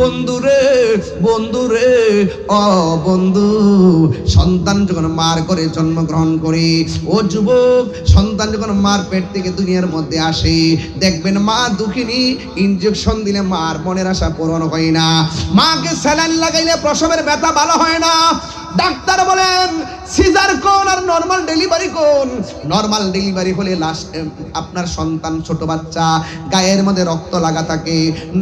বন্ধুরে বন্ধুরে ও বন্ধু। সন্তান যখন মার করে জন্মগ্রহণ করে, ও যুবক সন্তান যখন মার পেট থেকে দুনিয়ার মধ্যে আসে, দেখবেন মা দুঃখিনী ইনজেকশন দিলে মার মনের আশা পূরণ হয় না। মাকে স্যালাইন লাগাইলে প্রসবের ব্যথা ভালো হয় না। ডাক্তার বলেন সিজার কোন আর নর্মাল ডেলিভারি কোন? নর্মাল ডেলিভারি হলে লাস্ট আপনার সন্তান, ছোট বাচ্চা, গায়ের মধ্যে রক্ত লাগা থাকে,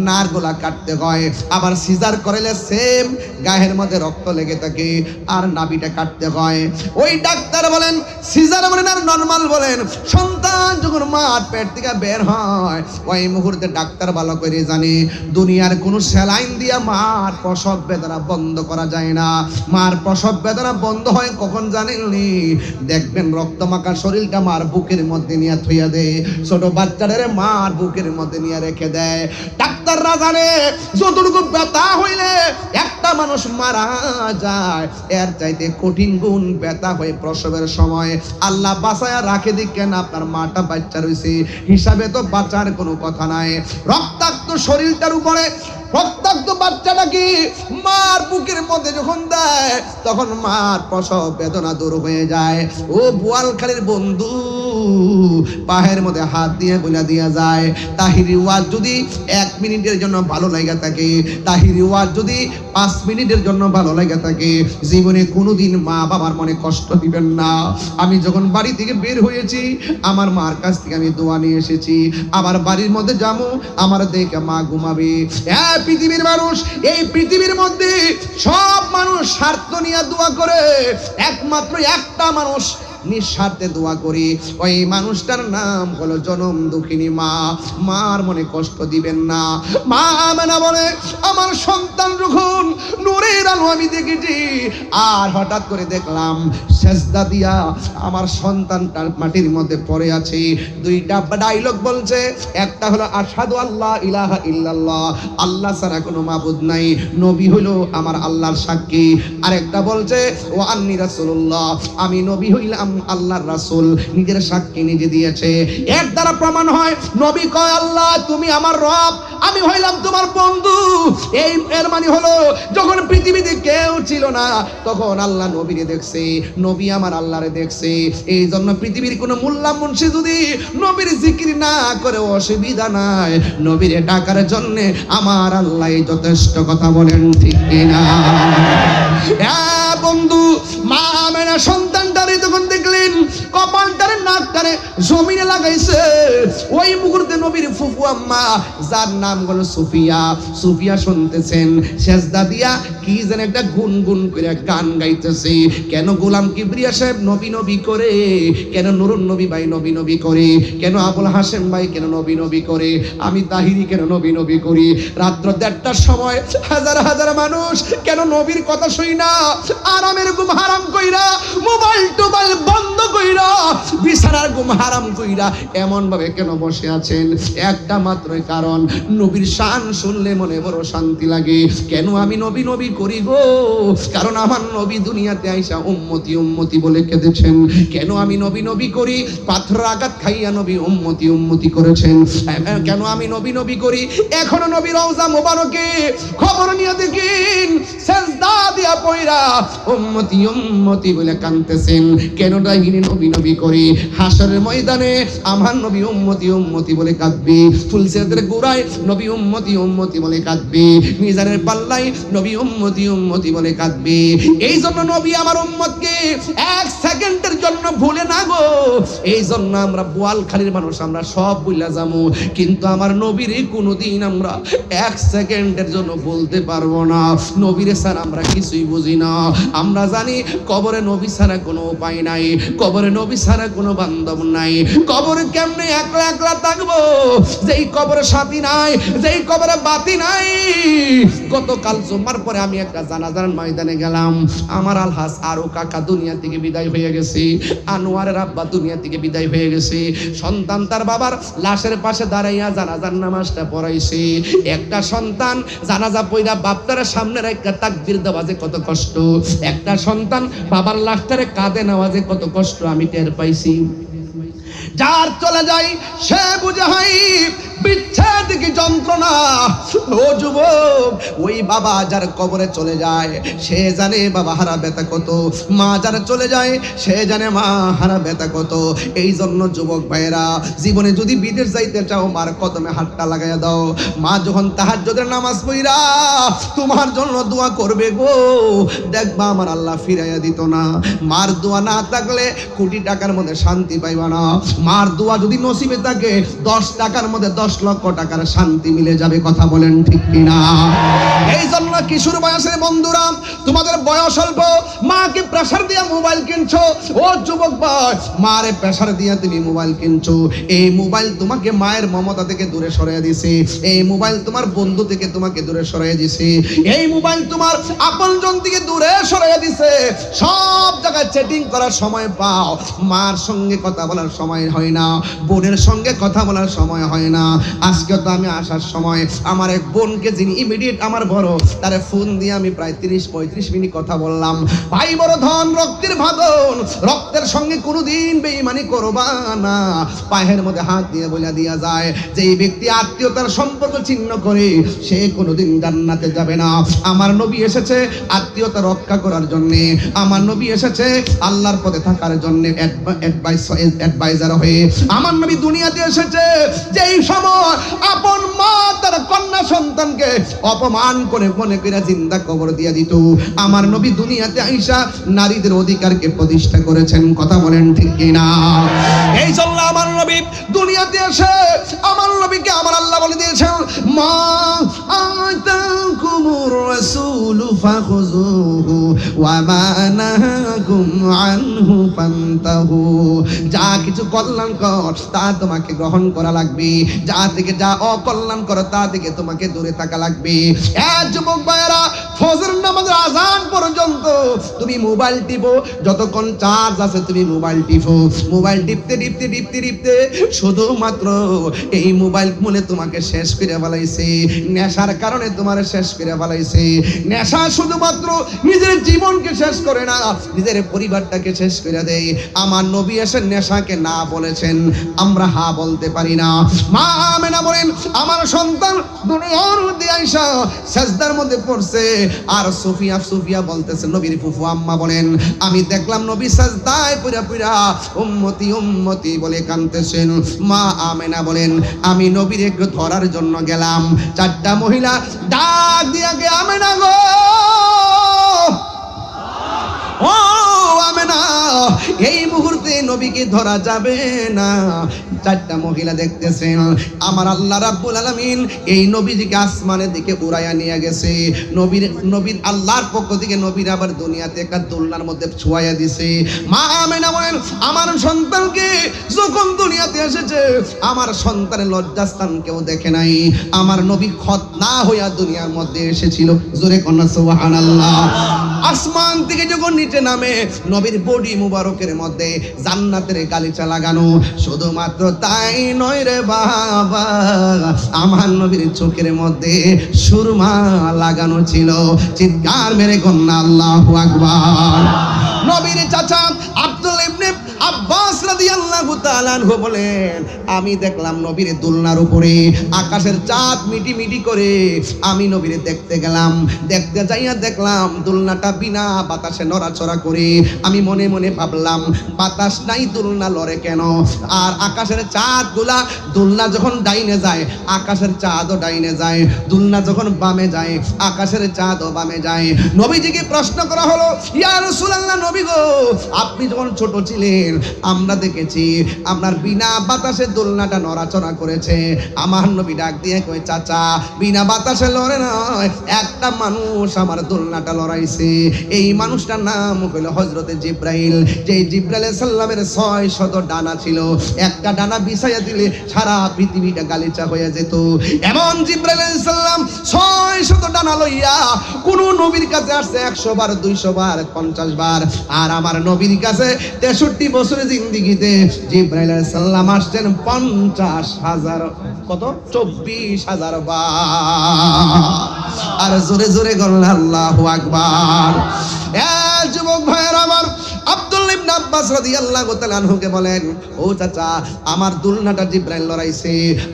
নারগুলা কাটতে হয়। আবার সিজার করলে সেম গায়ের মধ্যে রক্ত লেগে থাকে, আর নাভিটা কাটতে হয়। ওই ডাক্তার বলেন, সিজার বলেন আর নর্মাল বলেন। সন্তান যখন মার পেট থেকে বের হয়, ওই মুহূর্তে ডাক্তার ভালো করে জানে, দুনিয়ার কোনো স্যালাইন দিয়া মার প্রসব বেদনা বন্ধ করা যায় না। মার প্রসব বেদনা বন্ধ হয় কখন জানেননি দেখবেন রক্তমাখা শরীরটা মার বুকের মধ্যে নিয়ে থইয়া দেয়। ছোট বাচ্চাদের মার বুকের মধ্যে নিয়ে রেখে দেয়। ডাক্তাররা জানে, যতটুকু ব্যথা হইলে একটা মানুষ মারা যায়। এর চাইতে কঠিন গুণ ব্যথা হয়ে প্রসবের সময়। আল্লাহ বাঁচায়া রাখে দিকেন আপনার মাটা বাচ্চা রয়েছে হিসাবে তো বাঁচার কোনো কথা নাই। রক্তাক্ত শরীরটার উপরে রক্তাক্ত বাচ্চাটা কি মার বুকের মধ্যে যখন দেয়, তখন মার প্রসব বেদনা দূর হয়ে যায়। ও বোয়ালখালীর বন্ধু পাহের মধ্যে হাত দিয়ে বলে দিয়া যায়। তাহিরি ওয়াজ যদি এক মিনিটের জন্য ভালো লাগা থাকে, তাহিরি ওয়াজ যদি পাঁচ মিনিটের জন্য ভালো লাগা থাকে, জীবনে কোনোদিন মা বাবার মনে কষ্ট দিবেন না। আমি যখন বাড়ি থেকে বের হয়েছি, আমার মার কাছ থেকে আমি দোয়া নিয়ে এসেছি। আমার বাড়ির মধ্যে যাব আমার দেখে মা ঘুমাবে। হ্যাঁ পৃথিবীর মানুষ এই পৃথিবীর মধ্যে সব মানুষ স্বার্থ নিয়ে দোয়া করে। একমাত্র একটা মানুষ নিঃস্বার্থে দোয়া করি। ওই মানুষটার নাম হলো জনম দুঃখিনী মা। মার মনে কষ্ট দিবেন না। মা বলে, আমার সন্তান যখন নূরের আলো আমি দেখেছি, আর হঠাৎ করে দেখলাম সেজদা দিয়া আমার সন্তানটা মাটির মধ্যে পড়ে আছে। দুইটা ডাইলগ বলছে, একটা হলো আসাদু আল্লাহ ইলাহা ইল্লাল্লাহ, আল্লাহ ছাড়া কোনো মাবুদ নাই। নবী হইল আমার আল্লাহর সাক্ষী। আরেকটা বলছে ও আন্নি রাসূলুল্লাহ, আমি নবী হইলাম আল্লাহর রাসূল নিজের সাক্ষী নিজে দিয়েছে। এর দ্বারা প্রমাণ হয়, নবী কয়, আল্লাহ, তুমি আমার রব, আমি হইলাম তোমার বন্ধু। এই এর মানে হলো, যখন পৃথিবীতে কেউ ছিল না, তখন আল্লাহ নবীরে দেখছে, নবী আমার আল্লাহরে দেখছে। এই জন্য পৃথিবীর কোনো মোল্লা মুন্সি যদি নবীর জিকির না করে, অসুবিধা নাই। নবীরে ডাকার জন্য আমার আল্লাহ যথেষ্ট কথা বলেন, ঠিক কিনা? বন্ধু, মা মেনা সন্তানটারে তখন দেখলেন কপালটারে নাকটারে জমিনে লাগাইছে। ওই মুহূর্তে নবীর ফুফু আম্মা, যার নাম হলো সুফিয়া। সুফিয়া শুনতেছেন, সেজদা দিয়া কি যেন একটা গুন গুন করে গান গাইতেছে। কেন গোলাম কিবরিয়া সাহেব নবী নবী করে? কেন নুরুন নবী ভাই নবী নবী করে? কেন আবুল হাসেম ভাই কেন নবী নবী করে? আমি তাহিরি কেন নবী নবী করি? রাত্র দেড়টার সময় হাজার হাজার মানুষ কেন নবীর কথা শুই না? আরামের ঘুম হারাম কইরা মোবাইল টোবাইল বন্ধ কইরা বিছানার ঘুম হারাম কইরা এমন ভাবে কেন বসে আছেন? একটা মাত্রই কারণ, নবীর শান শুনলে মনে বড় শান্তি লাগে। কেন আমি নবী নবী করি গো? কারণ আমার নবী দুনিয়াতে আইসা উম্মতি উম্মতি বলে কেঁদেছেন। কেন আমি নবী নবী করি? পাথর আঘাত খাইয়া নবী উম্মতি উম্মতি করেছেন। কেন আমি নবী নবী করি? এখনও নবী রওজা মোবারকে খবর নিয়ে দেখিন। সেজদা দিয়া পয়রা উম্মতি উম্মতি বলে কানতেছেন কেন ডাইনি নবী নবী করি? হাসরের ময়দানে আমার নবী উম্মতি উম্মতি বলে কাঁদবে। ফুলসেদের গোড়ায় নবী উম্মতি উম্মতি বলে কাঁদবে। মিজানের পাল্লাই নবী উম্মতি উম্মতি বলে কাঁদবে। এই জন্য নবী আমার উম্মতকে এক সেকেন্ডের জন্য ভুলে না গো। এই জন্য আমরা বোয়ালখালীর মানুষ, আমরা সব বুঝলা যাব। কিন্তু আমার নবীর কোনোদিন আমরা এক সেকেন্ডের জন্য বলতে পারব না। নবীর স্যার আমরা কিছুই বুঝি না। আমরা জানি কবরে নবী ছাড়া কোনো উপায় নাই। কবরে নবী ছাড়া কোনো বান্ধব নাই। কবরে কেমনে একলা একলা থাকব? যেই নাই, যেই কবরে বাতি নাই। গতকাল পরে আমি একটা জানাজার ময়দানে গেলাম। আমার আলহাস আরও কাকা দুনিয়া থেকে বিদায় হয়ে গেছে। আনোয়ারের আব্বা দুনিয়া থেকে বিদায় হয়ে গেছে। সন্তান তার বাবার লাশের পাশে দাঁড়াইয়া জানাজার নামাজটা পড়াইছে। একটা সন্তান জানাজা পইরা সামনে একটা তাকবির দেওয়া যে কত কষ্ট। একটা সন্তান বাবার লাশটারে কাঁদে নেওয়া যে কত কষ্ট আমি টের পাইছি। যার চলে যায় সে বুঝে হয় বিচ্ছেদ কি যন্ত্রণা। ও যুবক, ওই বাবা যার কবরে চলে যায়, সে জানে বাবা হারা ব্যথা কত। মা যার চলে যায়, সে জানে মা হারা ব্যথা কত। এই জন্য যুবক ভাইয়েরা, জীবনে যদি বিদেশ যাইতে চাও, মার কদমে হাতটা লাগাইয়া দাও। মা যখন তাহাজ্জুদের নামাজ পড়া তোমার জন্য দোয়া করবে গো। দেখবা আমার আল্লাহ ফিরাইয়া দিত না। মার দোয়া না থাকলে কোটি টাকার মধ্যে শান্তি পাইবা না। মার দোয়া যদি নসিবে থাকে, দশ টাকার মধ্যে দশ লক্ষ টাকার শান্তি মিলে যাবে, কথা বলেন ঠিক কিনা? এই জন্য কিশোর বয়সের বন্ধুরা, তোমাদের বয়স অল্প, মাকে প্রেসার দিয়ে মোবাইল কিনছো। ও যুবক বয় মারে প্রেসার দিয়ে তুমি মোবাইল কিনছো। এই মোবাইল তোমাকে মায়ের মমতা থেকে দূরে সরিয়ে দিছে। এই মোবাইল তোমার বন্ধু থেকে তোমাকে দূরে সরিয়ে দিছে। এই মোবাইল তোমার আপনজন থেকে দূরে সরিয়ে দিছে। সব জায়গায় চ্যাটিং করার সময় পাও। মার সঙ্গে কথা বলার সময় না। বোনের সঙ্গে কথা বলার সময় হয় না। আজকে তো আমি আসার সময়। আমার এক বোনকে যিনি ইমিডিয়েট আমার বড়, তারে ফোন দিয়ে আমি প্রায় তিরিশ, পঁয়ত্রিশ মিনিট কথা বললাম। ভাই, বড় ধন, রক্তের ভাদন রক্তের সঙ্গে কোনোদিন বেইমানি করবা না। পায়ের মধ্যে হাত দিয়ে বলে দিয়া যায়। যে এই ব্যক্তি আত্মীয়তার সম্পর্ক ছিন্ন করে, সে কোনোদিন জান্নাতে যাবে না। আমার নবী এসেছে আত্মীয়তা রক্ষা করার জন্যে। আমার নবী এসেছে আল্লাহর পথে থাকার জন্য। অ্যাডভাইজার হয়ে আমার নবী দুনিয়াতে এসেছে, যেই সময় আপন মা তার কন্যা সন্তানকে অপমান করে মনে করে জিন্দা কবর দিয়ে দিত। আমার নবী দুনিয়াতে আইসা নারীদের অধিকারকে প্রতিষ্ঠা করেছেন, কথা বলেন ঠিক কিনা? এই জন্য আমার নবী দুনিয়াতে এসে আমার নবীকে আমার আল্লাহ বলে দিয়েছেন, মা যা কিছু কল্যাণ কর, তা তোমাকে গ্রহণ করা লাগবে। যা থেকে যা অকল্যাণকর তা থেকে তোমাকে দূরে থাকা লাগবে। যুবক ভাইয়েরা ফজর নামাজের আজান পর্যন্ত তুমি মোবাইল টিপো, যতক্ষণ চার্জ আছে তুমি মোবাইল টিপো। মোবাইল টিপতে টিপতে টিপতে টিপতে শুধুমাত্র এই মোবাইল মনে তোমাকে শেষ করে ফেলাইছে। নেশার কারণে তোমার শেষ করে ফেলাইছে। নেশা শুধুমাত্র নিজের জীবনকে শেষ করে না, নিজের পরিবারটাকে শেষ করে দেয়। আমার নবী এসে নেশাকে না বলেছেন, আমরা হা বলতে পারি না। মা আমেনা বলেন, আমার সন্তান দুনিয়ার মধ্যে আইসা সেজদার মধ্যে পড়ছে আর সুফিয়া সুফিয়া বলতেছে, নবীর ফুফু আম্মা বলেন, আমি দেখলাম নবী সাজদায় পুরা পুরা উম্মতি উম্মতি বলে কাঁদতেছেন। মা আমেনা বলেন, আমি নবীর একটু ধরার জন্য গেলাম। চারটা মহিলা ডাক দিয়া গে আমেনা গো! ও আমেনা এই মুহূর্তে নবীকে ধরা যাবে না। চারটা মহিলা দেখতেছেন, আমার আল্লাহ রাব্বুল আলামিন এই নবীজিকে আসমানের দিকে উড়াইয়া নিয়ে গেছে। নবীর নবীর আল্লাহর পক্ষ থেকে নবীর আবার দুনিয়াতে একটা দোলনার মধ্যে ছুঁয়াইয়া দিছে। মা আমেনা বলেন, আমার সন্তানকে যখন দুনিয়াতে এসেছে, আমার সন্তানের লজ্জাস্থান কেউ দেখে নাই। আমার নবী খত না হইয়া দুনিয়ার মধ্যে এসেছিল। জোরে কন্যা, সুবহানাল্লাহ। আসমান থেকে যখন নিচে নামে, নবীর বডি মুবারকের মধ্যে জান্নাতের গালিচা লাগানো। শুধুমাত্র তাই নয় রে বাবা, আমার নবীর চোখের মধ্যে সুরমা লাগানো ছিল। চিৎকার মেরে কন্যা আল্লাহু আকবার। নবীর চাচা আমি দেখলাম নবীর দুলনার উপরে আকাশের চাঁদ মিটি মিটি করে। আমি নবীর দেখতে গেলাম, দেখতে যাইয়া দেখলাম দুলনাটা বিনা বাতাসে নড়াচড়া করে। আমি মনে মনে ভাবলাম, বাতাস নাই দুলনা লড়ে কেন? আর আকাশের চাঁদগুলা দুলনা যখন ডাইনে যায়, আকাশের চাঁদও ডাইনে যায়। দুলনা যখন বামে যায়, আকাশের চাঁদও বামে যায়। নবীজিকে প্রশ্ন করা হলো, ইয়া রাসূলুল্লাহ নবী গো, আপনি যখন ছোট ছিলেন, আমরা দেখেছি। আপনার বিনা বাতাসে দোলনাটা নড়াচড়া করেছে। আমার নবী ডাক দিয়ে কই চাচা, বিনা বাতাসে লড়ে নয় একটা মানুষ আমার দোলনাটা লড়াইছে। এই মানুষটার নাম হইল হজরতে জিব্রাইল। যে জিব্রাইল সাল্লামের ছয় শত ডানা ছিল, একটা ডানা বিছাইয়া দিলে সারা পৃথিবীটা গালিচা হয়ে যেত। এমন জিব্রাইল সাল্লাম ছয় শত ডানা লইয়া কোন নবীর কাছে আসছে একশো বার, দুইশো বার, পঞ্চাশ বার। আর আমার নবীর কাছে তেষট্টি বছরের জিন্দিগিতে জিব্রাইল সাল্লাম আসছেন পঞ্চাশ হাজার, কত? চব্বিশ হাজার বার। আর জোরে জোরে করলেন আল্লাহু আকবার। আব্বাস রাদিয়াল্লাহু তাআলা আনহুকে বলেন, ও চাচা, আমার দুলনাটা জিব্রাইল লড়াইছে।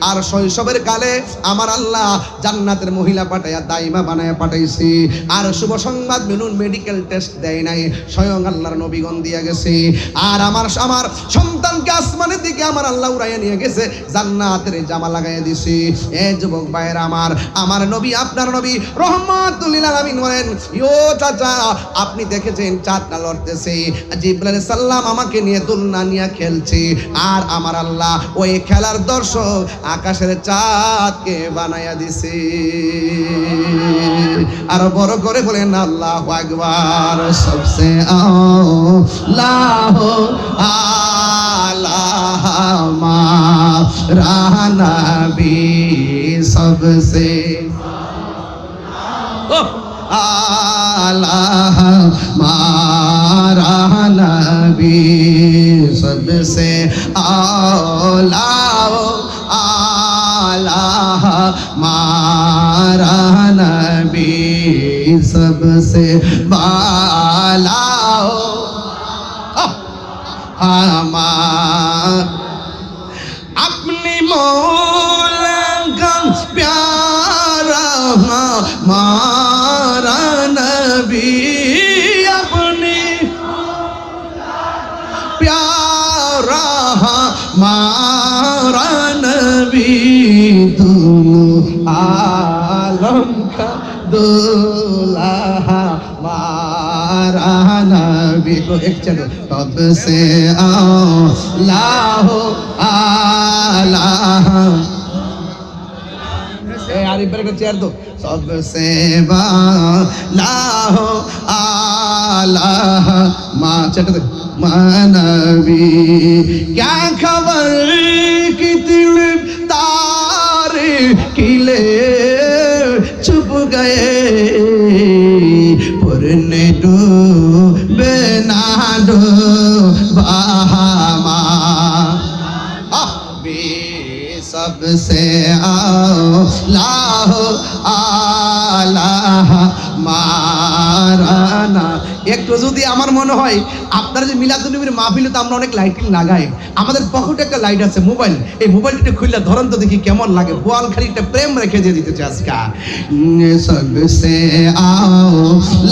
আর শৈশবের কালে আমার আল্লাহ জান্নাতের মহিলা পাঠাইয়া দাইমা বানায়া পাঠাইছে। আর শুভ সংবাদ মিনুন মেডিকেল টেস্ট দেয় নাই, স্বয়ং আল্লাহর নবীগণ দিয়া গেছে। আর আমার আমার সন্তানকে আসমানের দিকে আমার আল্লাহ উড়াইয়া নিয়ে গেছে, জান্নাতের জামা লাগাইয়া দিছে। এ যুবক ভাইয়ের আমার আমার নবী, আপনার নবী রহমাতুল্লিল আলামিন বলেন, ইয়ো চাচা, আপনি দেখেছেন চাঁদটা লড়তেছে। জিব্রাইল সাল্লাম আমাকে নিয়ে দুলনা নিয়ে খেলছে। আর আমার আল্লাহ ওই খেলার দর্শক আকাশের চাঁদকে বানাইয়া দিছে। আর বড় করে বলেন, আল্লাহ আকবার। সবসে আল্লাহ রাহানা বি সবসে Oh! ہمارا نبی سب سے اولا ہمارا نبی سب سے بالا۔ ہاں۔ دونوں عالم کا مارا نبی کو ایک چلو سے لاہو آلہ سب سے بالا ہو آلہ ماں چٹ دے کیا خبر کتنی किले चुप गए पुरने डूबे ना डूबा भी सबसे आओ लाहो आला মারানা একটু যদি আমার মনে হয় আপনারা যে মিলাদুলনবীর মাহফিলে তো আমরা অনেক লাইটিং লাগাই। আমাদের পকেটে একটা লাইট আছে মোবাইল এই মোবাইলটা খুললে ধরন তো দেখি কেমন লাগে। বোয়াল খালি একটা প্রেম রেখে দিয়ে দিতে দিতেছে আজকে। ইয়ে সবসে আও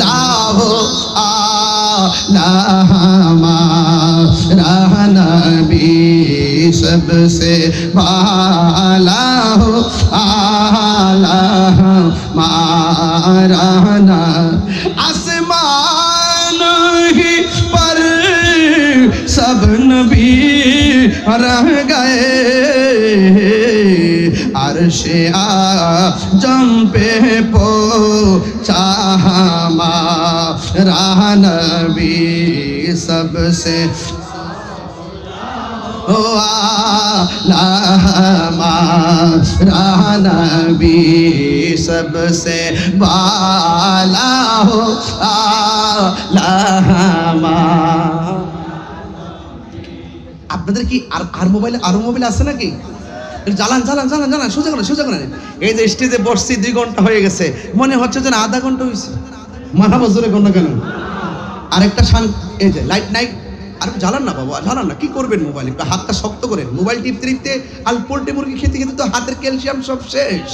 লাভো রহনবী সবসে ভালা হো আলা মারানা আছে نبی رہ گئے۔ عرش آ جم پہ پو چاہما راہ نبی سب سے راہ نبی سب سے بالا ہو آ لہما আপনাদের কি আর আর মোবাইলে আরও মোবাইল আছে নাকি? জ্বালান জ্বালান জ্বালান জ্বালান, সোজা করেন সোজা করেন এই যে স্টেজে বসছি, দুই ঘণ্টা হয়ে গেছে। মনে হচ্ছে যেন আধা ঘণ্টা হয়েছে মাথা বছরে কোনটা কেন? আরেকটা শান এই যে লাইট নাইট আর জ্বালান না বাবা, জ্বালান না। কি করবেন মোবাইল? একটু হাতটা শক্ত করেন। মোবাইল টিপতে টিপতে আর পোল্ট্রি মুরগি খেতে খেতে তো হাতের ক্যালসিয়াম সব শেষ।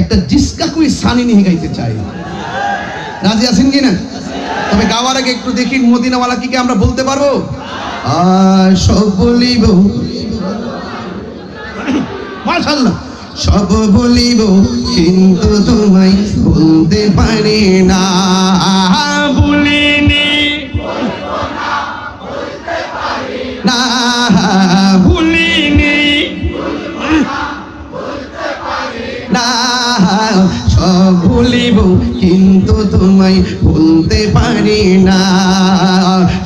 একটা জিসকা কুই সানি নিয়ে গাইতে চাই। রাজি আছেন কি না তবে গাওয়ার আগে একটু দেখি মদিনাওয়ালা কি কি আমরা বলতে পারব? সব বলিব। সব বলিব কিন্তু তোমায় বলতে পারি না। ভুলিনি না ভুলিনি ভুলিব কিন্তু তোমায় ভুলতে পারি না।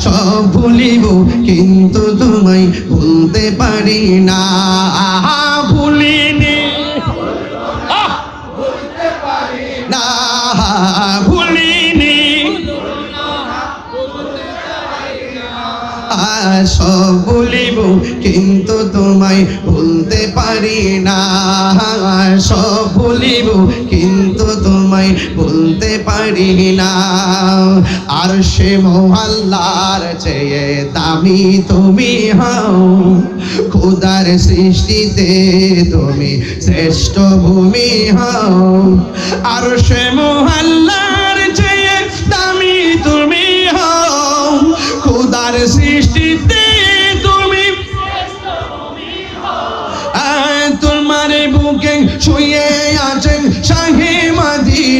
সব ভুলিব কিন্তু তোমায় ভুলতে পারি না। ভুলিনি! না। সব বলিব, কিন্তু তোমায় ভুলতে পারি না। সব বলিব, কিন্তু তোমায় বলতে পারি না। আর সে মহল্লার চেয়ে দামি তুমি হও, খুদার সৃষ্টিতে তুমি শ্রেষ্ঠ ভূমি হও। আর সে মহল্লার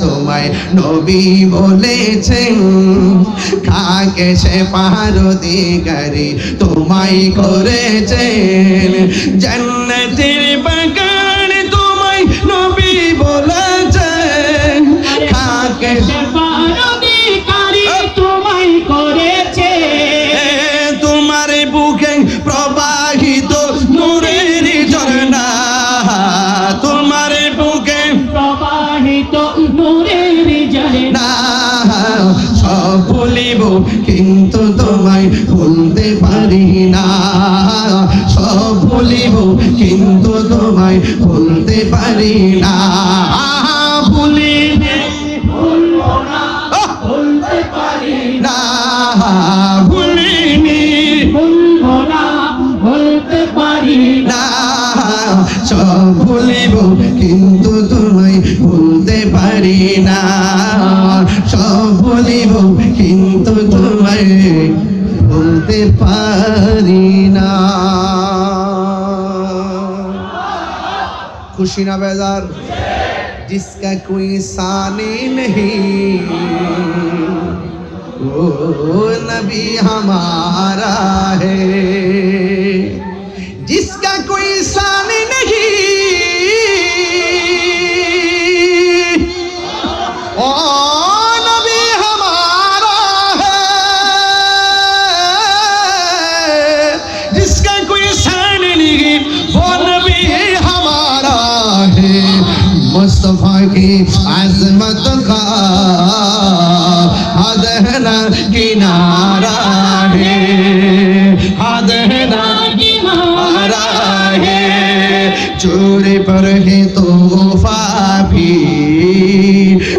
তোমায় নবী বলেছেন কাকে সে পাহাড় দিগারি করেছেন। জান্নাতের বাগান তোমায় নবী বলেছেন কাকে সে কিন্তু তোমায় ভুলতে পারি না। সব ভুলিব, কিন্তু তোমায় ভুলতে পারি না। ভুলবো বলতে পারি না। خوشی نہ بیزار جس کا کوئی ثانی نہیں۔ وہ نبی ہمارا ہے۔ पर है तोहफा भी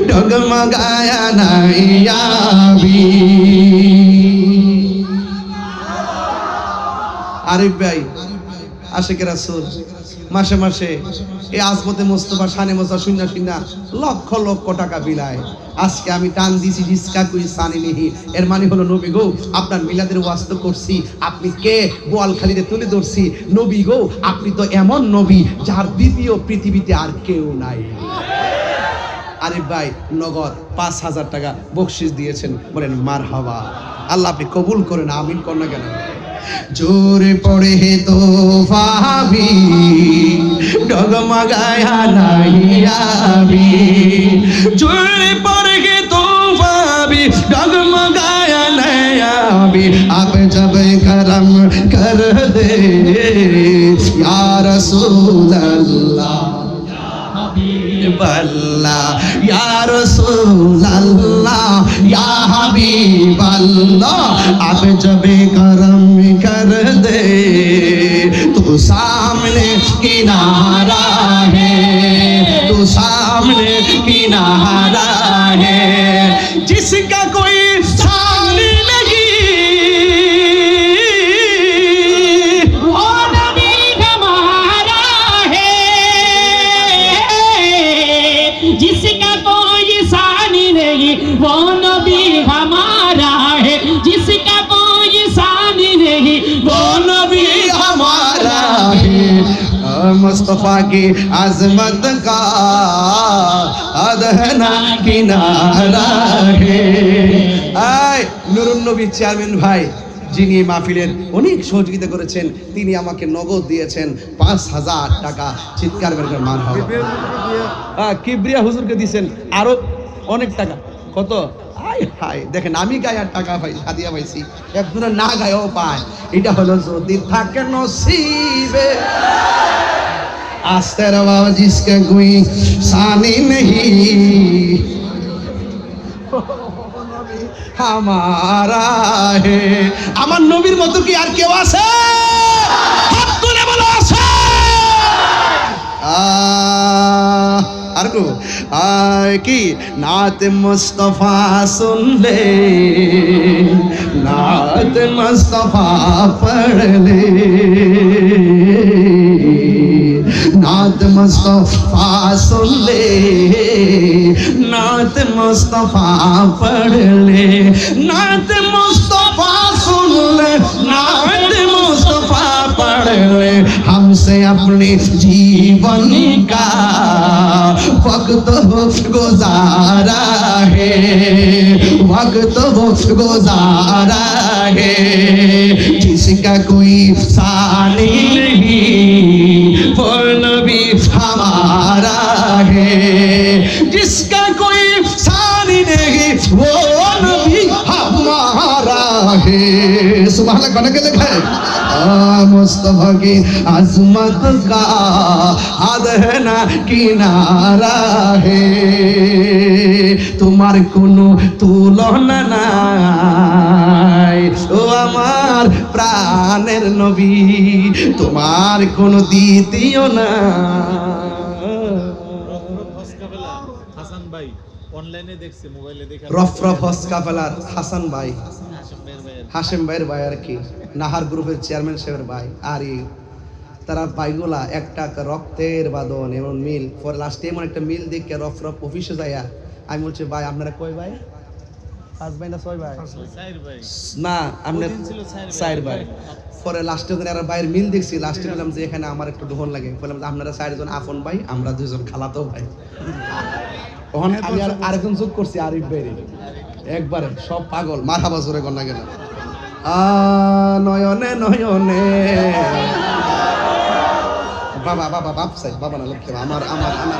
डगमगाया नैया भी আরিফ ভাই আশেকের রাসূল মাসে মাসে এই আজমতে মোস্তফা সানে মোস্তা শূন্য শূন্য লক্ষ লক্ষ টাকা বিলায়। আজকে আমি টান দিছি, রিস্কা কই সানি নিহি এর মানে হলো, নবী গো, আপনার মিলাদের ওয়াস্ত করছি। আপনি কে? বোয়ালখালিতে তুলে ধরছি। নবী গো, আপনি তো এমন নবী যার দ্বিতীয় পৃথিবীতে আর কেউ নাই। আরিফ ভাই, নগদ পাঁচ হাজার টাকা বকশিস দিয়েছেন। বলেন মার হাওয়া আল্লাহ আপনি কবুল করেন, আমিন না কেন? জোরে পড়ে হে তো ভাবি ডগমগায়া নাই আবি জোরে পড়ে হে তো ভাবি ডগমগায়া নাই আবি আপ জব করম কর দে, ইয়া রাসূল। আল্লাহ ইয়া রাসূলুল্লাহ ইয়া হাবিবাল্লাহ আপ জব করম কর দে তো সামনে কিনারা है तो सामने किनारा है जिसका कोई मुस्तफा की अजमत का আদহনা কিনারা হে আয় নুরুন নবী চেয়ারম্যান ভাই যিনি এই মাহফিলের অনেক সহযোগিতা করেছেন তিনি আমাকে নগদ দিয়েছেন পাঁচ হাজার টাকা চিৎকার করে করে মান হবে হ্যাঁ কিবরিয়া হুজুরকে দিয়েছেন আরো অনেক টাকা কত হাই হাই দেখেন আমি গায়ে আর টাকা পাই হাদিয়া পাইছি একজনের না গায়েও পায় এটা হলো যদি থাকে নসিবে आस्ते रवा जिसका कोई सानी नहीं हमारा है আমার নবীর মতো কি আর কেউ আছে হাত তুলে বলো আছে আহ, আর কো আয় কি নাত মুস্তফা শুনলে নাত মুস্তফা পড়লে نات مصطفیٰ سن لے نات مصطفیٰ پڑھ لے۔ نات مصطفیٰ سن لے نات مصطفیٰ پڑھ لے۔ ہم سے اپنے جیون کا وقت گزارا ہے۔ وقت گزارا ہے۔ جس کا کوئی افسانی نہیں بولو है जिसका कोई सानी नहीं वो नबी हमारा है सुबह कौन के लिखा है आ, मुस्तफा की अजमत का हद है ना किनारा है তোমার কোনো তুলনা নাই ও আমার প্রাণের নবী তোমার কোনো দ্বিতীয় না অনলাইনে দেখছে মোবাইলে দেখে রফ রফ হস্কা হাসান ভাই। ভাইয়ের ভাইয়ের হাসেম ভাইয়ের ভাই আর কি। নাহার গ্রুপের চেয়ারম্যান সাহেবের ভাই আর এই তারা ভাইগুলা একটা রক্তের বাদন এমন মিল। পরে লাস্টে এমন একটা মিল দেখে অফিসে যাইয়া আমি বলছি ভাই আপনারা কই ভাই? পাঁচ ভাই না ছয় ভাই না চার ভাই। পরে লাস্টে ওখানে আর ভাইয়ের মিল দেখছি লাস্টে বললাম যে এখানে আমার একটু ডোহন লাগে বললাম যে আপনারা চারজন আপন ভাই আমরা দুজন খালাতো ভাই তখন আমি আর আরেকজন যোগ করছি আরিফ ভাইরে একবারে সব পাগল মাথা বছরে কন্যা গেল নয়নে নয়নে বাবা বাবা বাপ সাই বাবা না লক্ষ্মী আমার আমার আমার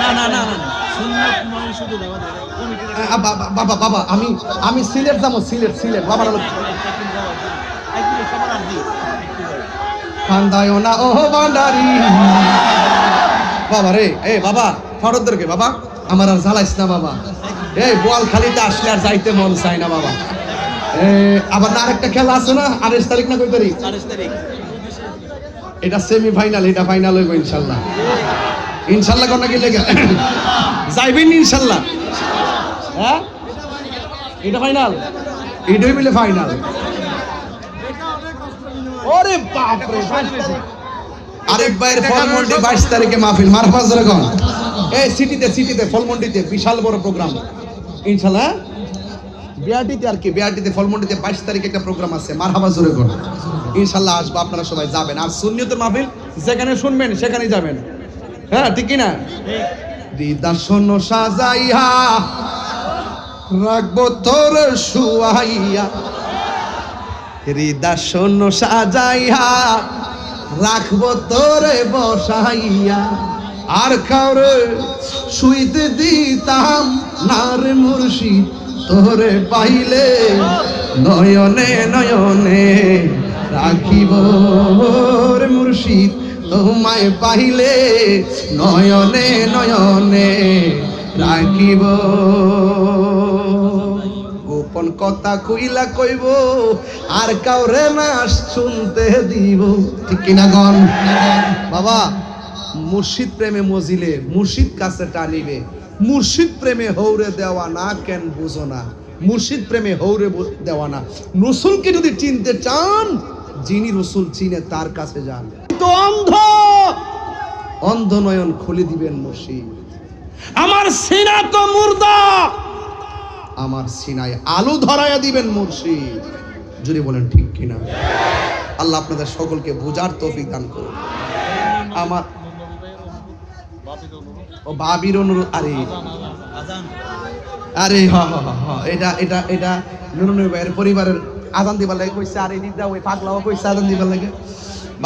না না না না বাবা বাবা আমি আমি সিলেট যাব সিলেট সিলেট। বাবা না লক্ষ্মী একদিকে সবার আর দিই কান্দায় না ও বান্ডারি বাবা রে এ বাবা ফরদরকে বাবা আমার আর জ্বালাইস না বাবা। এই বল খালিতে আসলে আর যাইতে মন চাই না বাবা। এ আবার না আরেকটা খেলা আছে না আঠাশ তারিখ না কই তারিখ? এটা সেমি ফাইনাল এটা ফাইনাল হইব ইনশাল্লাহ। ইনশাল্লাহ কোন কি লেগে যাইবেন ইনশাল্লাহ। হ্যাঁ? এটা ফাইনাল এটাই মিলে ফাইনাল ওরে বাপ রে আরেক ভাইয়ের ফলমন্ডি বাইশ তারিখে মাহফিল। মারফাজ রকম এই সিটিতে সিটিতে ফলমন্ডিতে বিশাল বড় প্রোগ্রাম ইনশাল্লাহ বিআরটিতে আর কি বিআরটিতে ফলমন্ডিতে বাইশ তারিখে একটা প্রোগ্রাম আছে। মারহাবা জোরে কর ইনশাল্লাহ আসব আপনারা সবাই যাবেন। আর সুন্নিয়তের মাহফিল যেখানে শুনবেন সেখানেই যাবেন। হ্যাঁ ঠিক কি না দিদা শোনো সাজাইয়া, রাখব তোর শুয়াইয়া। হৃদা শোনো সাজাইয়া, রাখব তোরে বসাইয়া। আর কাউরে শুইতে দিতাম না রে মুর্শিদ তোরে পাইলে নয়নে নয়নে রাখিব মুর্শিদ। তোমায় পাইলে নয়নে নয়নে রাখিব। গোপন কথা কইলা কইব, আর কাউরে না শুনতে দিব। ঠিক কিনা গন? বাবা, মুর্শিদ প্রেমে মজিলে, মুর্শিদ কাছে টানিবে। মুর্শিদ প্রেমে হৌরে দেওয়া না কেন বুঝো না। মুর্শিদ প্রেমে হৌরে দেওয়া না। রসুলকে যদি চিনতে চান, যিনি রসুল চিনে তার কাছে যান। তো অন্ধ। অন্ধ নয়ন খুলে দিবেন মুর্শিদ আমার সিনা তো মুর্দা। আমার সিনায় আলু ধরাইয়া দিবেন মুর্শিদ যদি বলেন ঠিক কিনা? আল্লাহ আপনাদের সকলকে বোঝার তৌফিক দান করুন। আমার ও বাবির অনুরোধ আরে। আরে হ হ হ, হ এটা এটা এটা নুনুনুই ভাইয়ের পরিবারের আজান দিবার লাগে কইছে আরে নিদা ওই পাগলাও কইছে আজান দিবার লাগে।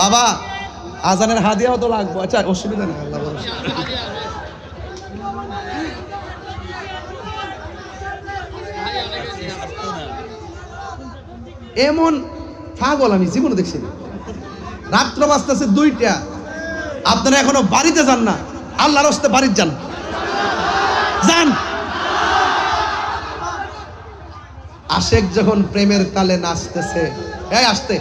বাবা আজানের হাদিয়াও তো লাগবো। আচ্ছা অসুবিধা নেই, আল্লাহ এমন পাগল আমি জীবনে দেখছি। রাত্র বাঁচতেছে দুইটা। আপনারা এখনও বাড়িতে যান না। আল্লাহর হস্তে বাড়িতে যান। যান। আশেক যখন প্রেমের তালে নাচতেছে, এই আসতে।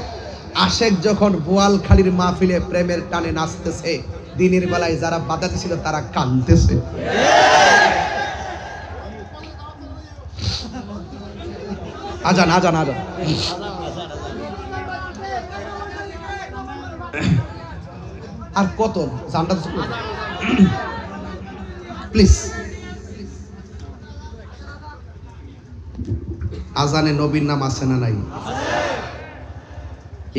আশেক যখন বোয়ালখালীর মাহফিলে প্রেমের টানে নাচতেছে, দিনের বেলায় যারা বাধা ছিল তারা কাঁদতেছে। আজান আজান আজান। আর কত? জানটা প্লিজ আজানে নবীর নাম আছে না নাই?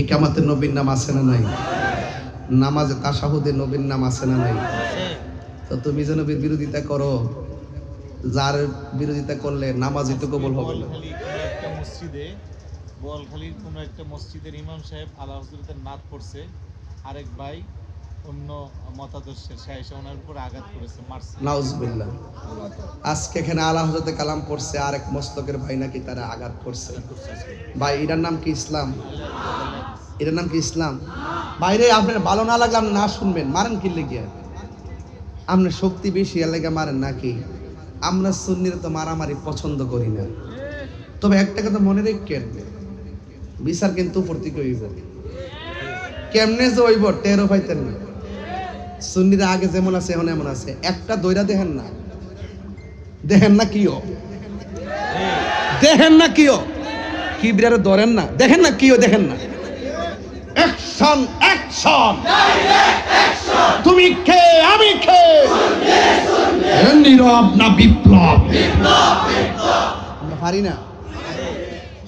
ইকামাতে নবীর নাম আছে না নাই? নামাজে তাসাহুদে নবীর নাম আছে না নাই? তো তুমি যে নবীর বিরোধিতা করো, যার বিরোধিতা করলে নামাজই তো কবল হবে না? মসজিদে কোনো একটা সাহেব পড়ছে। আরেক ভাই অন্য মতাদর্শের সে এসে ওনার উপর আঘাত করেছে মারছে। নাউজবিল্লাহ। আজকে এখানে আলা হজরতে কালাম পড়ছে আরেক মস্তকের ভাই নাকি তারা আঘাত করছে। ভাই এটার নাম কি ইসলাম? এটার নাম কি ইসলাম? বাইরে আপনার ভালো না লাগলে আপনি না শুনবেন মারেন কি লেগে? আপনার শক্তি বেশি এর লেগে মারেন নাকি? আমরা সুন্নির তো মারামারি পছন্দ করি না। তবে একটা কথা মনে রেখেন বিচার কিন্তু উপর থেকে হইব। কেমনে যে হইব টেরো পাইতেন না। সুন্নিরা আগে যেমন আছে, এখন এমন আছে। একটা দইরা দেখেন না। দেখেন না কিও দেখেন না কিও কি বিরারে ধরেন না। দেখেন না কিও দেখেন না। অ্যাকশন অ্যাকশন তুমি কে? আমি কে? নীরব না বিপ্লব? পারি না।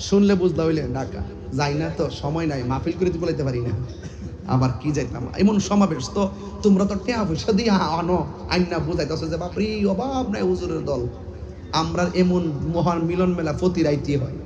শুনলে বুঝতে হইলে, ঢাকা। যাই না তো, সময় নাই। মাহফিল করে তো বলাইতে পারি না। আবার কি যাইতাম? এমন সমাবেশ তো তোমরা তো টেয়া পয়সা দিয়ে আনো, আইনা বুঝাইতেছ যে বাপরি অভাব নাই হুজুরের দল। আমরা এমন মহান মিলন মেলা প্রতি রাইতে হয়।